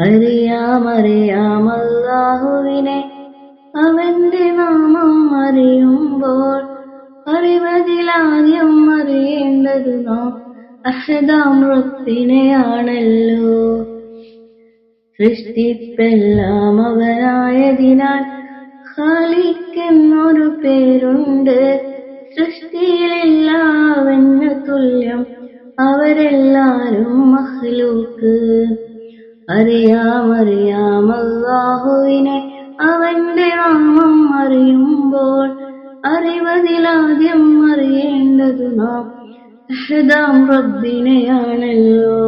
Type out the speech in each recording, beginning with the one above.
അറിയാമറിയാം അല്ലാഹുവിനെ അവന്റെ നാമം അറിയുമ്പോൾ അറിവതിലാദ്യം അറിയേണ്ടത് നാം അഹദാം റബ്ബിനെയാണല്ലോ സൃഷ്ടിപ്പെല്ലാം അവനായതിനാൽ ഖാലിക്കെന്നൊരു പേരുണ്ട്. സൃഷ്ടിയിലെല്ലാവന് തുല്യം. അവരെല്ലാരും അറിയാം അറിയാം. അല്ലാഹുവിനെ അവന്റെ നാമം അറിയുമ്പോൾ അറിവതിലാദ്യം അറിയേണ്ടതു നാം അഹദാം റബ്ബിനെയാണല്ലോ.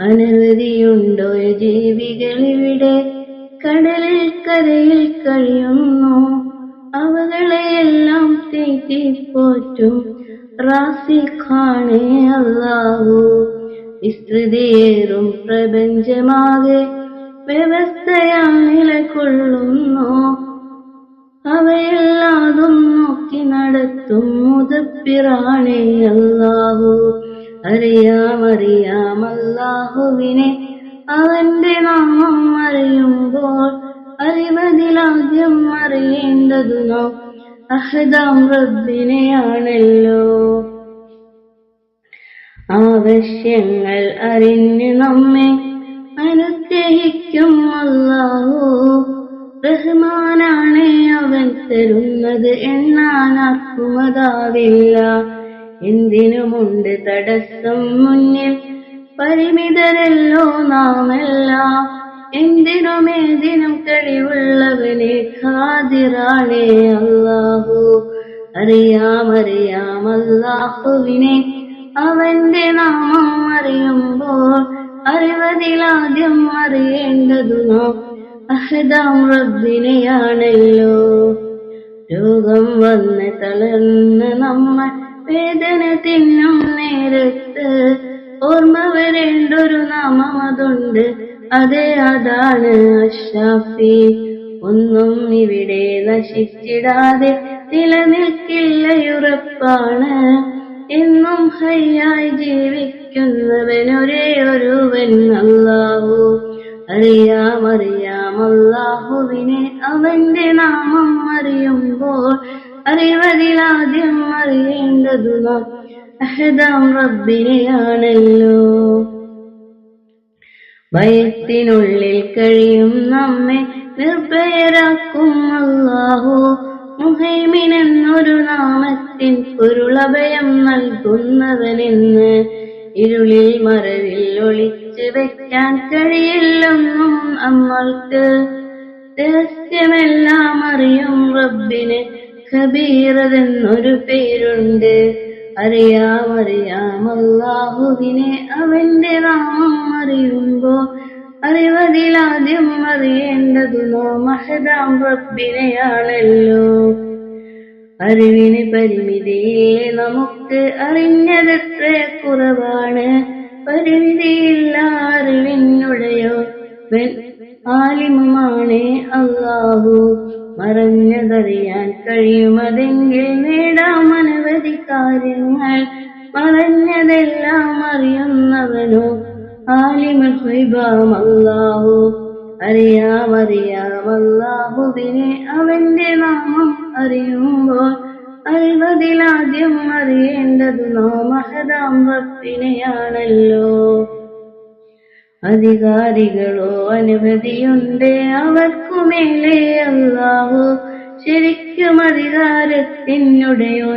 അനവധിയുണ്ടോ ജീവികളിവിടെ കടലിൽ കരയിൽ കഴിയുന്നു. അവകളെയെല്ലാം തീറ്റിപ്പോറ്റും. റാസിഖാണേ അല്ലാഹു വിസ്തൃതിയേറും പ്രപഞ്ചമാകെ വ്യവസ്ഥയാൽ നിലകൊള്ളുന്നു അവയെല്ലാതും നോക്കി നടത്തും മുതപ്പിറാണേ അല്ലാഹു. അറിയാമറിയാം അറിയാം അല്ലാഹുവിനെ അവന്റെ നാമം അറിയുമ്പോൾ അറിവതിലാദ്യം അറിയേണ്ടതു നാം അഹദാം റബ്ബിനെയാണല്ലോ. ആവശ്യങ്ങൾ അറിഞ്ഞ് നമ്മെ അനുഗ്രഹിക്കും അല്ലാഹു. റഹ്മാനാണ് അവൻ തരുന്നത് എണ്ണാനാക്കുമതാവില്ല എന്തിനുമുണ്ട് തടസ്സം മുന്നിൽ? പരിമിതരല്ലോ നാമെല്ലാം. എന്തിനുമേതിനും കഴിവുള്ളവനെ ഖാദിറാണേ അല്ലാഹു. അറിയാമറിയാമല്ലാഹുവിനെ അവന്റെ നാമം അറിയുമ്പോൾ അറിവതിലാദ്യം അറിയേണ്ടതു നാം അഹദാം റബ്ബിനെയാണല്ലോ. രോഗം വന്ന് തളർന്ന് നമ്മൾ വേദന തിന്നും നേരത്ത് ഓർമ്മ വരേണ്ടൊരു നാമം അതുണ്ട്. അതെ അതാണ് അഷാഫി ഒന്നും ഇവിടെ നശിച്ചിടാതെ നിലനിൽക്കില്ലയുറപ്പാണ്. എന്നും ഹയ്യായി ജീവിക്കുന്നവനൊരേ ഒരുവൻ അല്ലാഹു. അറിയാം അറിയാം അല്ലാഹുവിനെ അവന്റെ നാമം അറിയുമ്പോൾ അറിവതിലാദ്യം അറിയേണ്ടതു നാം അഹദാം റബ്ബിനെയാണല്ലോ. ഭയത്തിനുള്ളിൽ കഴിയും നമ്മെ നിർഭയരാക്കും അല്ലാഹു. മുഹൈമിൻ എന്നൊരു നാമത്തിൻ പൊരുളഭയം നൽകുന്നവനെന്ന് ഇരുളിൽ മറവിൽ ഒളിച്ചു വെക്കാൻ കഴിയില്ലെന്നും നമ്മൾക്ക് രഹസ്യമെല്ലാം അറിയും. റബ്ബിന് ഖബീറതെന്നൊരു പേരുണ്ട്. അറിയാമറിയാമല്ലാഹുവിനെ അവന്റെ നാമം അറിയുമ്പോ അറിവതിലാദ്യം അറിയേണ്ടതു നാം അഹദാം റബ്ബിനെയാണല്ലോ. അറിവിന് പരിമിതിയില്ലേ നമുക്ക് അറിഞ്ഞതെത്ര കുറവാണ്. പരിമിതിയില്ല അറിവിനുടയോ. ആലിമുമാണ് അള്ളാഹു. മറഞ്ഞതറിയാൻ കഴിയുമതെങ്കിൽ നേടാം അനവധി കാര്യങ്ങൾ. മറഞ്ഞതെല്ലാം അറിയുന്നവനോ. ആലിമുൽ ഹുൈബാം അല്ലാഹു. അറിയാം അറിയാം. അല്ലാഹുവിനെ അവന്റെ നാമം അറിയുമ്പോൾ അറിവതിലാദ്യം അറിയേണ്ടത് നാം അഹദാം ഭക്തിനെയാണല്ലോ അധികാരികളോ അനവധിയുണ്ട് അവർക്കുമേലെ അല്ലാഹു ശരിക്കും അധികാരത്തിനുടയോ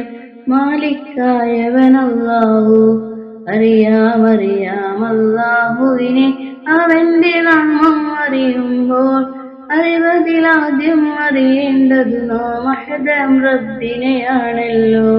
മാലിക്കായവൻ അല്ലാഹു അറിയാം അറിയാം അല്ലാഹുവിനെ അവന്റെ നാമം അറിയുമ്പോൾ അറിവതിലാദ്യം അറിയേണ്ടത് നാം റബ്ബിനെയാണല്ലോ.